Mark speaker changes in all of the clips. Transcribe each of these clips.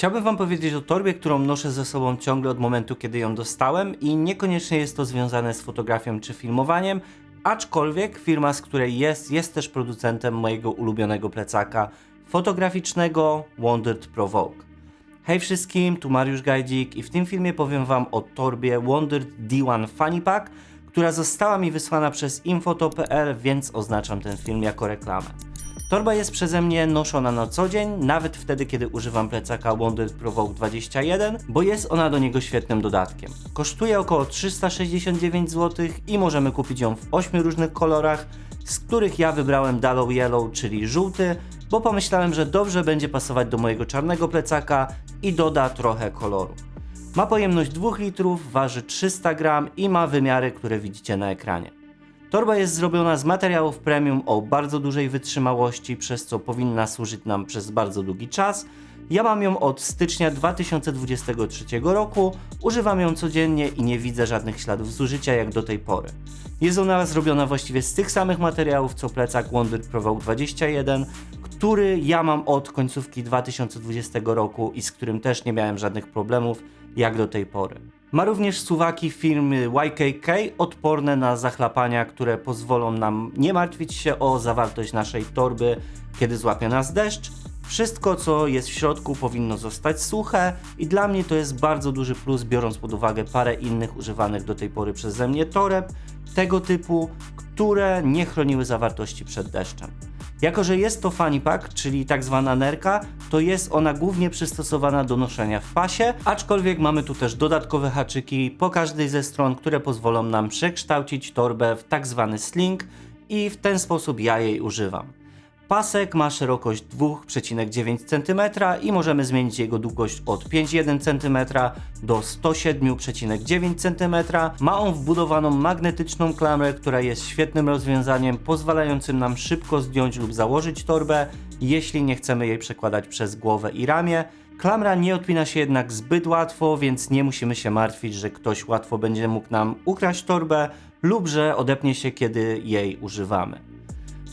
Speaker 1: Chciałbym Wam powiedzieć o torbie, którą noszę ze sobą ciągle od momentu, kiedy ją dostałem i niekoniecznie jest to związane z fotografią czy filmowaniem, aczkolwiek firma, z której jest, jest też producentem mojego ulubionego plecaka fotograficznego Wandered Pro Vogue. Hej wszystkim, tu Mariusz Gajdzik i w tym filmie powiem Wam o torbie Wandered D1 Funny Pack, która została mi wysłana przez infoto.pl, więc oznaczam ten film jako reklamę. Torba jest przeze mnie noszona na co dzień, nawet wtedy, kiedy używam plecaka Wandered Pro Vogue 21, bo jest ona do niego świetnym dodatkiem. Kosztuje około 369 zł i możemy kupić ją w 8 różnych kolorach, z których ja wybrałem Dallow Yellow, czyli żółty, bo pomyślałem, że dobrze będzie pasować do mojego czarnego plecaka i doda trochę koloru. Ma pojemność 2 litrów, waży 300 gram i ma wymiary, które widzicie na ekranie. Torba jest zrobiona z materiałów premium o bardzo dużej wytrzymałości, przez co powinna służyć nam przez bardzo długi czas. Ja mam ją od stycznia 2023 roku, używam ją codziennie i nie widzę żadnych śladów zużycia jak do tej pory. Jest ona zrobiona właściwie z tych samych materiałów co plecak Wonder Pro Vogue 21, który ja mam od końcówki 2020 roku i z którym też nie miałem żadnych problemów jak do tej pory. Ma również suwaki firmy YKK odporne na zachlapania, które pozwolą nam nie martwić się o zawartość naszej torby, kiedy złapie nas deszcz. Wszystko, co jest w środku, powinno zostać suche, i dla mnie to jest bardzo duży plus, biorąc pod uwagę parę innych używanych do tej pory przeze mnie toreb tego typu, które nie chroniły zawartości przed deszczem. Jako, że jest to fanny pack, czyli tak zwana nerka, to jest ona głównie przystosowana do noszenia w pasie, aczkolwiek mamy tu też dodatkowe haczyki po każdej ze stron, które pozwolą nam przekształcić torbę w tak zwany sling i w ten sposób ja jej używam. Pasek ma szerokość 2,9 cm i możemy zmienić jego długość od 5,1 cm do 107,9 cm. Ma on wbudowaną magnetyczną klamrę, która jest świetnym rozwiązaniem, pozwalającym nam szybko zdjąć lub założyć torbę, jeśli nie chcemy jej przekładać przez głowę i ramię. Klamra nie odpina się jednak zbyt łatwo, więc nie musimy się martwić, że ktoś łatwo będzie mógł nam ukraść torbę lub że odepnie się, kiedy jej używamy.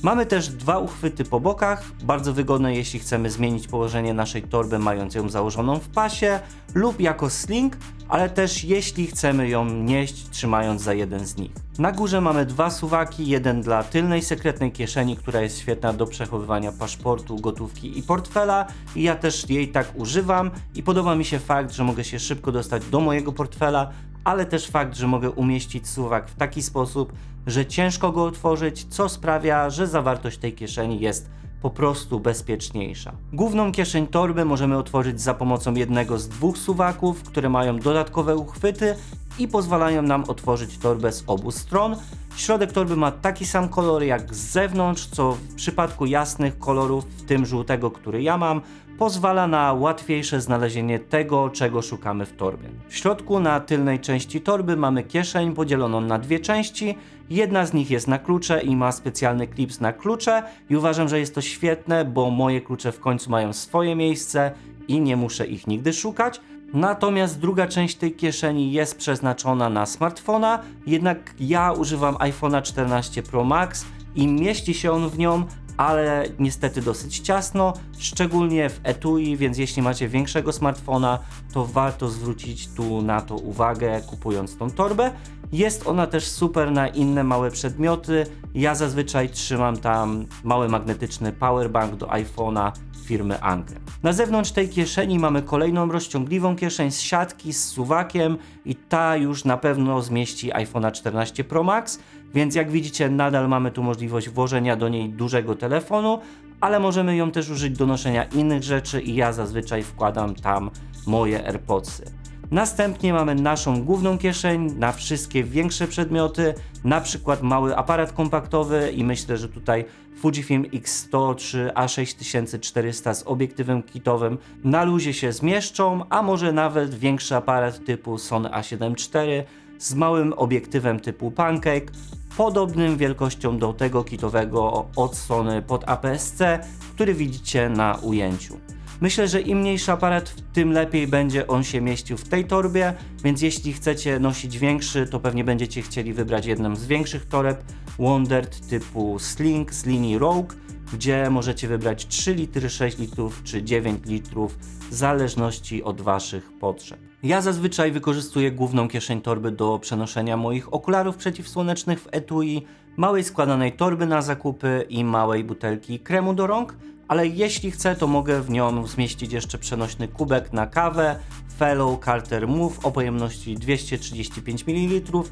Speaker 1: Mamy też dwa uchwyty po bokach, bardzo wygodne jeśli chcemy zmienić położenie naszej torby mając ją założoną w pasie lub jako sling, ale też jeśli chcemy ją nieść trzymając za jeden z nich. Na górze mamy dwa suwaki, jeden dla tylnej sekretnej kieszeni, która jest świetna do przechowywania paszportu, gotówki i portfela i ja też jej tak używam i podoba mi się fakt, że mogę się szybko dostać do mojego portfela, ale też fakt, że mogę umieścić suwak w taki sposób, że ciężko go otworzyć, co sprawia, że zawartość tej kieszeni jest po prostu bezpieczniejsza. Główną kieszeń torby możemy otworzyć za pomocą jednego z dwóch suwaków, które mają dodatkowe uchwyty i pozwalają nam otworzyć torbę z obu stron. Środek torby ma taki sam kolor jak z zewnątrz, co w przypadku jasnych kolorów, w tym żółtego, który ja mam, pozwala na łatwiejsze znalezienie tego, czego szukamy w torbie. W środku na tylnej części torby mamy kieszeń podzieloną na dwie części. Jedna z nich jest na klucze i ma specjalny klips na klucze i uważam, że jest to świetne, bo moje klucze w końcu mają swoje miejsce i nie muszę ich nigdy szukać. Natomiast druga część tej kieszeni jest przeznaczona na smartfona, jednak ja używam iPhone'a 14 Pro Max i mieści się on w nią, ale niestety dosyć ciasno, szczególnie w etui, więc jeśli macie większego smartfona, to warto zwrócić tu na to uwagę kupując tą torbę. Jest ona też super na inne małe przedmioty. Ja zazwyczaj trzymam tam mały magnetyczny powerbank do iPhone'a firmy Anker. Na zewnątrz tej kieszeni mamy kolejną rozciągliwą kieszeń z siatki z suwakiem i ta już na pewno zmieści iPhone'a 14 Pro Max, więc jak widzicie nadal mamy tu możliwość włożenia do niej dużego telefonu, ale możemy ją też użyć do noszenia innych rzeczy i ja zazwyczaj wkładam tam moje AirPodsy. Następnie mamy naszą główną kieszeń na wszystkie większe przedmioty, na przykład mały aparat kompaktowy i myślę, że tutaj Fujifilm X100 czy A6400 z obiektywem kitowym na luzie się zmieszczą, a może nawet większy aparat typu Sony A7 IV z małym obiektywem typu Pancake, podobnym wielkością do tego kitowego od Sony pod APS-C, który widzicie na ujęciu. Myślę, że im mniejszy aparat, tym lepiej będzie on się mieścił w tej torbie, więc jeśli chcecie nosić większy, to pewnie będziecie chcieli wybrać jedną z większych toreb Wondered typu Sling z linii Rogue, gdzie możecie wybrać 3 litry, 6 litrów czy 9 litrów w zależności od Waszych potrzeb. Ja zazwyczaj wykorzystuję główną kieszeń torby do przenoszenia moich okularów przeciwsłonecznych w etui, małej składanej torby na zakupy i małej butelki kremu do rąk, ale jeśli chcę, to mogę w nią zmieścić jeszcze przenośny kubek na kawę Fellow Carter Move o pojemności 235 ml,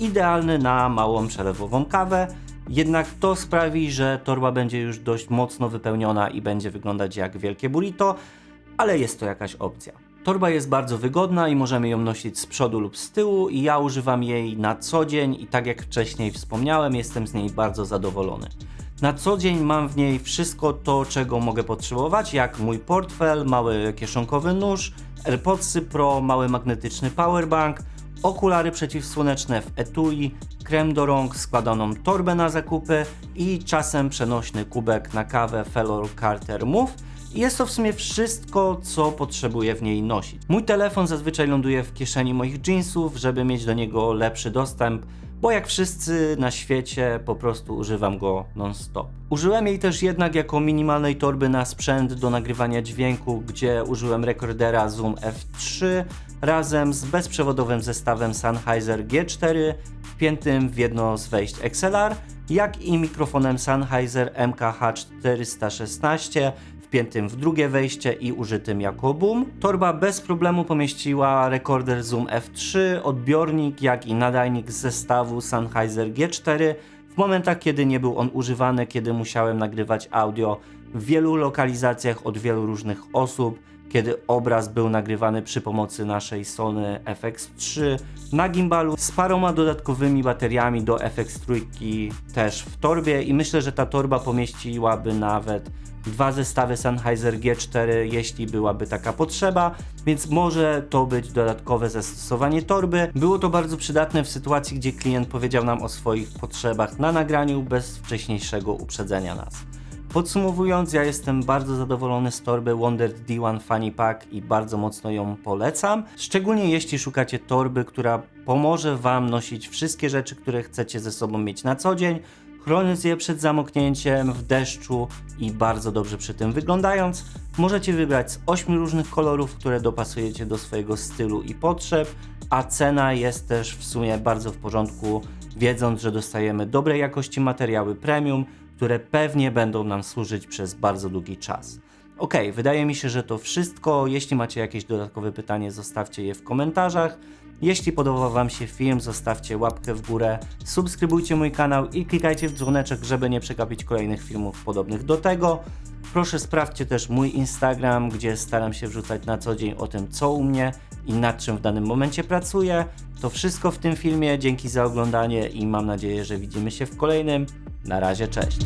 Speaker 1: idealny na małą przelewową kawę. Jednak to sprawi, że torba będzie już dość mocno wypełniona i będzie wyglądać jak wielkie burrito, ale jest to jakaś opcja. Torba jest bardzo wygodna i możemy ją nosić z przodu lub z tyłu i ja używam jej na co dzień i tak jak wcześniej wspomniałem, jestem z niej bardzo zadowolony. Na co dzień mam w niej wszystko to, czego mogę potrzebować, jak mój portfel, mały kieszonkowy nóż, AirPodsy Pro, mały magnetyczny powerbank, okulary przeciwsłoneczne w etui, krem do rąk, składaną torbę na zakupy i czasem przenośny kubek na kawę Fellow Carter Move. I Jest to w sumie wszystko, co potrzebuję w niej nosić. Mój telefon zazwyczaj ląduje w kieszeni moich jeansów, żeby mieć do niego lepszy dostęp, bo jak wszyscy na świecie po prostu używam go non-stop. Użyłem jej też jednak jako minimalnej torby na sprzęt do nagrywania dźwięku, gdzie użyłem rekordera Zoom F3 razem z bezprzewodowym zestawem Sennheiser G4 wpiętym w jedno z wejść XLR, jak i mikrofonem Sennheiser MKH416 wpiętym w drugie wejście i użytym jako boom. Torba bez problemu pomieściła rekorder Zoom F3, odbiornik, jak i nadajnik z zestawu Sennheiser G4 w momentach, kiedy nie był on używany, kiedy musiałem nagrywać audio w wielu lokalizacjach od wielu różnych osób, kiedy obraz był nagrywany przy pomocy naszej Sony FX3 na gimbalu z paroma dodatkowymi bateriami do FX3 też w torbie i myślę, że ta torba pomieściłaby nawet dwa zestawy Sennheiser G4, jeśli byłaby taka potrzeba, więc może to być dodatkowe zastosowanie torby. Było to bardzo przydatne w sytuacji, gdzie klient powiedział nam o swoich potrzebach na nagraniu bez wcześniejszego uprzedzenia nas. Podsumowując, ja jestem bardzo zadowolony z torby Wonder D1 Funny Pack i bardzo mocno ją polecam. Szczególnie jeśli szukacie torby, która pomoże Wam nosić wszystkie rzeczy, które chcecie ze sobą mieć na co dzień, chroniąc je przed zamoknięciem w deszczu i bardzo dobrze przy tym wyglądając. Możecie wybrać z 8 różnych kolorów, które dopasujecie do swojego stylu i potrzeb, a cena jest też w sumie bardzo w porządku, wiedząc, że dostajemy dobrej jakości materiały premium, które pewnie będą nam służyć przez bardzo długi czas. Ok, wydaje mi się, że to wszystko. Jeśli macie jakieś dodatkowe pytanie, zostawcie je w komentarzach. Jeśli podobał Wam się film, zostawcie łapkę w górę, subskrybujcie mój kanał i klikajcie w dzwoneczek, żeby nie przegapić kolejnych filmów podobnych do tego. Proszę sprawdźcie też mój Instagram, gdzie staram się wrzucać na co dzień o tym, co u mnie i nad czym w danym momencie pracuję. To wszystko w tym filmie. Dzięki za oglądanie i mam nadzieję, że widzimy się w kolejnym. Na razie, cześć.